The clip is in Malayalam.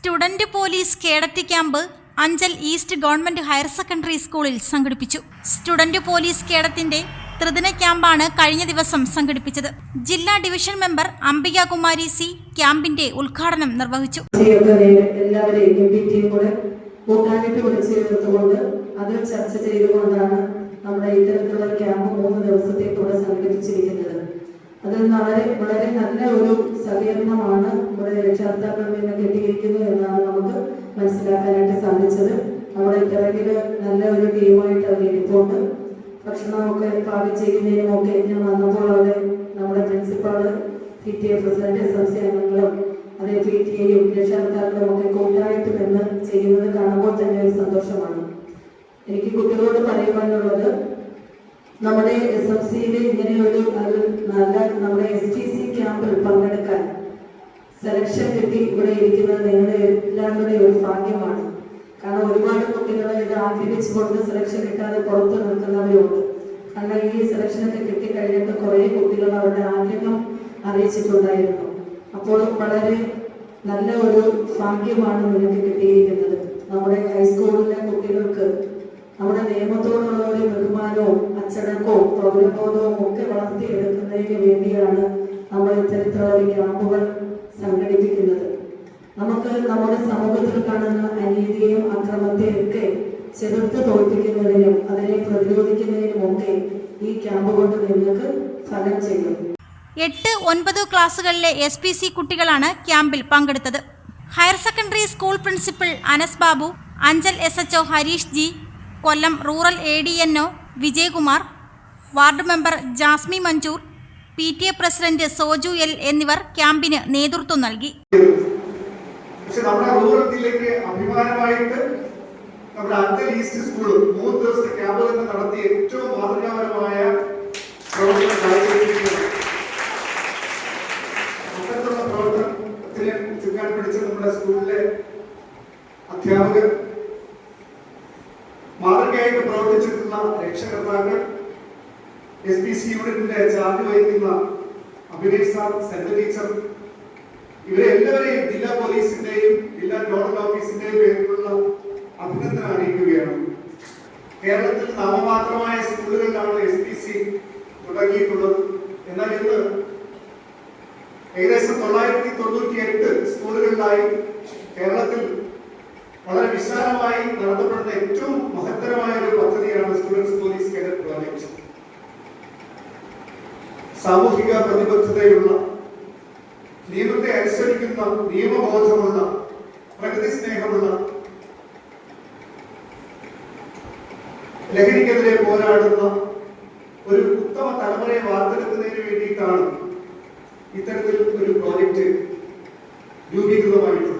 Student police cadet camp Anchal east government higher secondary സ്കൂളിൽ സംഘടിപ്പിച്ചു. സ്റ്റുഡന്റ് പോലീസ് കേഡറ്റിന്റെ ത്രിദിന ക്യാമ്പാണ് കഴിഞ്ഞ ദിവസം സംഘടിപ്പിച്ചത്. ജില്ലാ division member Ambika Kumari C ക്യാമ്പിന്റെ ഉദ്ഘാടനം നിർവഹിച്ചു. അത് ചർച്ച ചെയ്തുകൊണ്ടാണ് നമ്മുടെ ഇത്തരത്തിലുള്ള ക്യാമ്പ് മൂന്ന് ദിവസത്തെ കൂടെ സംഘടിപ്പിച്ചിരിക്കുന്നത്. അതിൽ വളരെ വളരെ നല്ല ഒരു സഹകരണമാണ് നമ്മുടെ രക്ഷാകർത്താക്കളിൽ നിന്ന് കിട്ടിയിരിക്കുന്നത് എന്നാണ് നമുക്ക് മനസ്സിലാക്കാനായിട്ട് സാധിച്ചത്. നമ്മുടെ പിറകിൽ നല്ല ഒരു ടീമായിട്ട് അവർ ഇരിപ്പുണ്ട്. ഭക്ഷണമൊക്കെ പാകം ചെയ്യുന്നതിനും ഒക്കെ ഞാൻ വന്നപ്പോൾ അവിടെ നമ്മുടെ principal P T A president S M C അംഗങ്ങളും അതേ പി ടി എയും രക്ഷകർത്താക്കളും ഒക്കെ കൂട്ടായിട്ട് നിന്ന് ചെയ്യുന്നത് കാണുമ്പോൾ തന്നെ ഒരു സന്തോഷമാണ്. എനിക്ക് കുട്ടികളോട് പറയുവാനുള്ളത് നമ്മുടെ എസ് എഫ് സിയിലെ ഇങ്ങനെയൊരു നല്ല നമ്മുടെ എസ് ടി സി ക്യാമ്പിൽ പങ്കെടുക്കാൻ സെലക്ഷൻ കിട്ടി ഇവിടെ ഇരിക്കുന്നത് നിങ്ങളുടെ എല്ലാവരുടെ ഒരു ഭാഗ്യമാണ്. കാരണം ഒരുപാട് കുട്ടികൾ ഇത് ആഗ്രഹിച്ചുകൊണ്ട് സെലക്ഷൻ കിട്ടാതെ പുറത്ത് നിൽക്കുന്നവരുണ്ട്. കാരണം ഈ സെലക്ഷനൊക്കെ കിട്ടിക്കഴിഞ്ഞിട്ട് കുറേ കുട്ടികൾ അവരുടെ ആഗ്രഹം അറിയിച്ചിട്ടുണ്ടായിരുന്നു. അപ്പോൾ വളരെ നല്ല ഒരു ഭാഗ്യമാണ് നിനക്ക് കിട്ടിയിരിക്കുന്നത്. നമ്മുടെ ഹൈസ്കൂളിലെ കുട്ടികൾക്ക് നമ്മുടെ നിയമത്തോടുള്ള ഒരു ബഹുമാനവും അച്ചടക്കവും പൗരബോധവും ഒക്കെ വളർത്തിയെടുക്കുന്നതിന് വേണ്ടിയാണ് നമ്മൾ ഇത്തരത്തിലുള്ള ക്യാമ്പുകൾ സംഘടിപ്പിക്കുന്നത്. നമുക്ക് നമ്മുടെ സമൂഹത്തിൽ കാണുന്ന അനീതിയെയും അക്രമത്തെയും ഒക്കെ ചെറുത്ത് തോൽപ്പിക്കുന്നതിനും അതിനെ പ്രതിരോധിക്കുന്നതിനും ഒക്കെ ഈ ക്യാമ്പ് കൊണ്ട് നിങ്ങൾക്ക് ഫലം ചെയ്യും. എട്ട് ഒൻപത് ക്ലാസ്സുകളിലെ എസ് പി സി കുട്ടികളാണ് ക്യാമ്പിൽ പങ്കെടുത്തത്. Higher secondary school principal Anas Babu Anchal S H O Harish G Kollam rural A D N O Vijayakumar ward member Jasmi Manchoor P T A president Soju L എന്നിവർ ക്യാമ്പിന് നേതൃത്വം നൽകി. നമ്മുടെ റൂറൽ ജില്ലയ്ക്ക് അഭിമാനമായിട്ട് നമ്മുടെ സ്കൂൾ മൂന്ന് ദിവസത്തെ നടത്തി ഏറ്റവും മാതൃകാപരമായ മാതൃകയായിട്ട് പ്രവർത്തിച്ചിരുന്ന രക്ഷകർത്താക്കൾ എസ് പി സി യൂണിറ്റിന്റെ ചാർജ് വഹിക്കുന്ന അഭിനയ് സാർ സെന്റ് ടീച്ചർ ഇവരെ എല്ലാവരെയും ജില്ലാ പോലീസിന്റെയും ജില്ലാ നോഡൽ ഓഫീസിന്റെയും പേരിലുള്ള അഭിനന്ദനം അറിയിക്കുകയാണ്. കേരളത്തിൽ നാമമാത്രമായ സ്കൂളുകളിലാണ് എസ് പി സി തുടങ്ങിയിട്ടുള്ളത്. എന്നാൽ ഇന്ന് ഏകദേശം തൊള്ളായിരത്തി തൊണ്ണൂറ്റി എട്ട് സ്കൂളുകളിലായി കേരളത്തിൽ വളരെ വിശാലമായി നടത്തപ്പെടുന്ന ഏറ്റവും മഹത്തരമായ ഒരു പദ്ധതിയാണ് സ്റ്റുഡൻസ് പോലീസ് കേഡറ്റ് പ്രോജക്ട് സാമൂഹിക പ്രതിബദ്ധതയുള്ള നിയമത്തെ അനുസരിക്കുന്ന നിയമബോധമുള്ള പ്രകൃതി സ്നേഹമുള്ള ലഹരിക്കെതിരെ പോരാടുന്ന ഒരു ഉത്തമ തലമുറയെ വാർത്തെടുക്കുന്നതിന് വേണ്ടിയിട്ടാണ് ഇത്തരത്തിൽ ഒരു പ്രോജക്റ്റ് രൂപീകൃതമായിട്ടുള്ളത്.